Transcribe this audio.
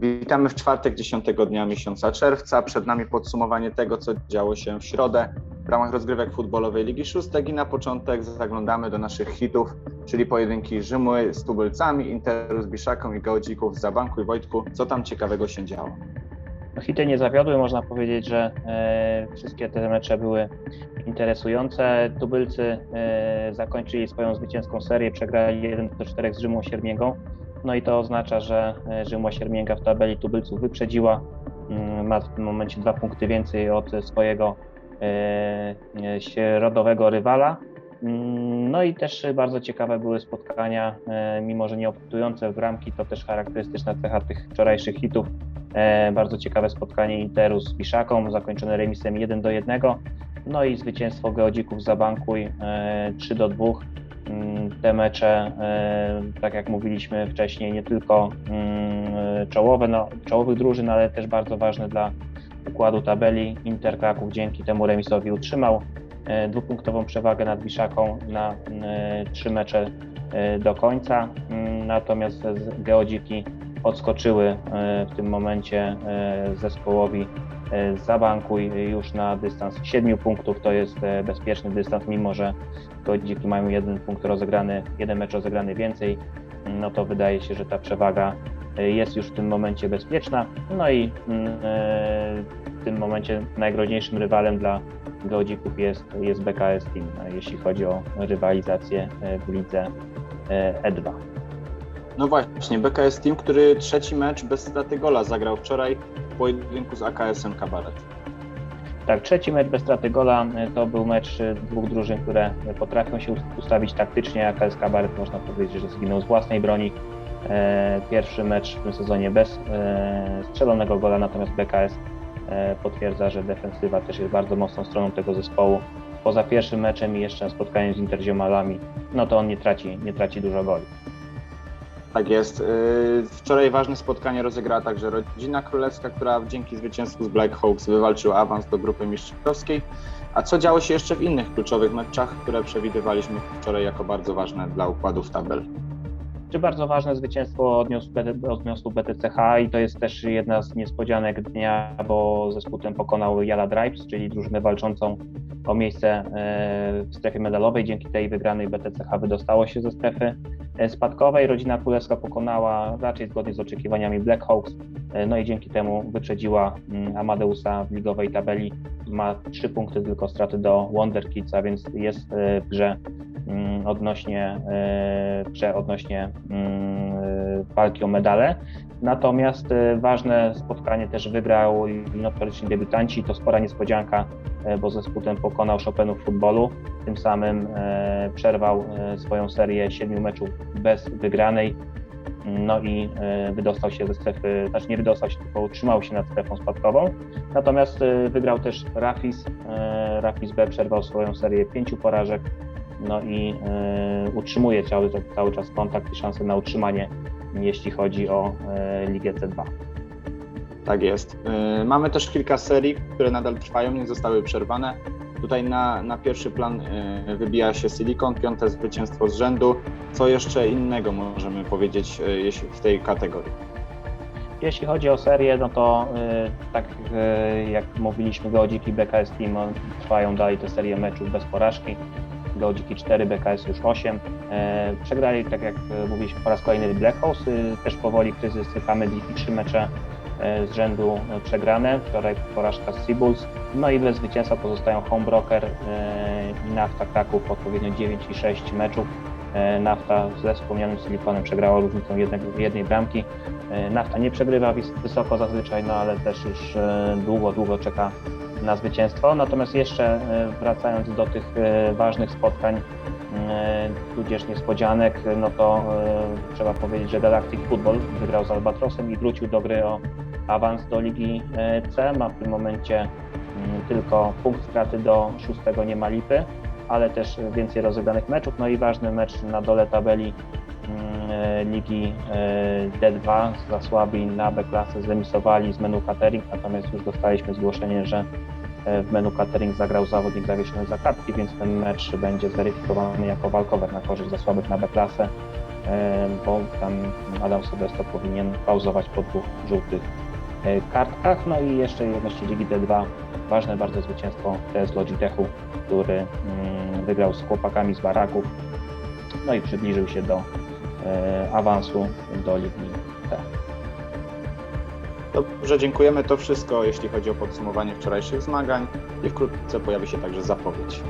Witamy w czwartek 10 dnia miesiąca czerwca. Przed nami podsumowanie tego, co działo się w środę w ramach rozgrywek futbolowej Ligi Szóstek i na początek zaglądamy do naszych hitów, czyli pojedynki Rzymuły z Tubylcami, Interu z Biszaką i Gołodzików z Zabanku i Wojtku. Co tam ciekawego się działo? No, hity nie zawiodły, można powiedzieć, że e, wszystkie te mecze były interesujące. Tubylcy e, zakończyli swoją zwycięską serię, przegrali 1 do 4 z Rzymą Siermięgą. No i to oznacza, że e, Rzymła Siermięga w tabeli Tubylców wyprzedziła. Mm, ma w tym momencie dwa punkty więcej od swojego e, e, środowego rywala. Mm, No i też bardzo ciekawe były spotkania, e, mimo że nie optujące w bramki, to też charakterystyczna cecha tych wczorajszych hitów. E, Bardzo ciekawe spotkanie Interu z Biszaką, zakończone remisem 1 do 1. No i zwycięstwo Geodzików za Bankuj e, 3 do 2. Mm, Te mecze, e, tak jak mówiliśmy wcześniej, nie tylko mm, czołowe, no, czołowych drużyn, ale też bardzo ważne dla układu tabeli. Inter Kraków dzięki temu remisowi utrzymał e, dwupunktową przewagę nad Biszaką na e, trzy mecze do końca. Mm, Natomiast Geodziki odskoczyły w tym momencie zespołowi Zabankuj już na dystans 7 punktów. To jest e, bezpieczny dystans, mimo że Godziki mają jeden punkt rozegrany, jeden mecz rozegrany więcej, no to wydaje się, że ta przewaga e, jest już w tym momencie bezpieczna. No i mm, e, w tym momencie najgroźniejszym rywalem dla Godzików jest, jest BKS Team, e, jeśli chodzi o rywalizację e, w lidze e, E2. No właśnie, BKS Team, który trzeci mecz bez straty gola zagrał wczoraj pojedynku z AKS-em Kabaret. Tak, trzeci mecz bez straty gola e, to był mecz e, dwóch drużyn, które potrafią się ustawić taktycznie. AKS Kabaret można powiedzieć, że zginął z własnej broni. E, Pierwszy mecz w tym sezonie bez strzelonego gola, natomiast BKS potwierdza, że defensywa też jest bardzo mocną stroną tego zespołu. Poza pierwszym meczem i jeszcze spotkaniem z Interziomalami, no to on nie traci, nie traci dużo goli. Tak jest. Yy, Wczoraj ważne spotkanie rozegrała także rodzina królewska, która dzięki zwycięstwu z Black Hawks wywalczyła awans do grupy mistrzowskiej. A co działo się jeszcze w innych kluczowych meczach, które przewidywaliśmy wczoraj jako bardzo ważne dla układów tabel? Czy bardzo ważne zwycięstwo odniósł, BTCH i to jest też jedna z niespodzianek dnia, bo zespół ten pokonał Jala Dripes, czyli drużynę walczącą o miejsce e, w strefie medalowej. Dzięki tej wygranej BTCH wydostało się ze strefy spadkowej. Rodzina Królewska pokonała raczej zgodnie z oczekiwaniami Black Hawks, e, no i dzięki temu wyprzedziła mm, Amadeusa w ligowej tabeli. Ma trzy punkty tylko straty do Wonder Kids, a więc jest e, w grze mm, odnośnie, e, grze odnośnie mm, e, walki o medale. Natomiast e, ważne spotkanie też wygrał notoryczni debiutanci. To spora niespodzianka, e, bo zespół ten pokonał Chopinów w futbolu. Tym samym e, przerwał e, swoją serię siedmiu meczów bez wygranej. No i e, wydostał się ze strefy, znaczy nie wydostał się, tylko utrzymał się nad strefą spadkową. Natomiast e, wygrał też Rafis. E, Rafis B przerwał swoją serię pięciu porażek no i utrzymuje cały, cały czas kontakt i szansę na utrzymanie, jeśli chodzi o Ligę C2. Tak jest. Mamy też kilka serii, które nadal trwają, nie zostały przerwane. Tutaj na, na pierwszy plan yy, wybija się Silicon, piąte zwycięstwo z rzędu. Co jeszcze innego możemy powiedzieć jeśli w tej kategorii? Jeśli chodzi o serię, no to y, tak jak mówiliśmy, Godziki i BKS Team trwają dalej te serie meczów bez porażki. Godziki 4, BKS już 8. E, przegrali, tak jak mówiliśmy, po raz kolejny Black. Y, też powoli kryzys i trzy mecze e, z rzędu e, przegrane. Wczoraj porażka z Seabulls. No i bez zwycięstwa pozostają Homebroker e, i Nafta Kraków odpowiednio 9 i 6 meczów. E, Nafta ze wspomnianym Siliconem przegrała różnicą jednej bramki. E, Nafta nie przegrywa wys- wysoko zazwyczaj, no ale też już e, długo, długo czeka na zwycięstwo. Natomiast jeszcze e, wracając do tych e, ważnych spotkań, e, tudzież niespodzianek, no to e, trzeba powiedzieć, że Galactic Football wygrał z Albatrosem i wrócił do gry o awans do Ligi e, C. Ma w tym momencie mm, tylko punkt straty do szóstego nie ma lipy, ale też więcej rozegranych meczów. No i ważny mecz na dole tabeli mm, e, Ligi e, D2 za słabi na B-klasę zremisowali z menu catering, natomiast już dostaliśmy zgłoszenie, że w menu catering zagrał zawodnik zawieszony za kartki, więc ten mecz będzie zweryfikowany jako walkover na korzyść za słabych na B-klasę. e, bo tam Adam Sobesto powinien pauzować po dwóch żółtych kartkach. No i jeszcze jedności Ligi D2 ważne bardzo zwycięstwo TS Logitechu, który mm, wygrał z chłopakami z Baraków, no i przybliżył się do e, awansu do Ligi T. Dobrze, dziękujemy. To wszystko, jeśli chodzi o podsumowanie wczorajszych zmagań i wkrótce pojawi się także zapowiedź.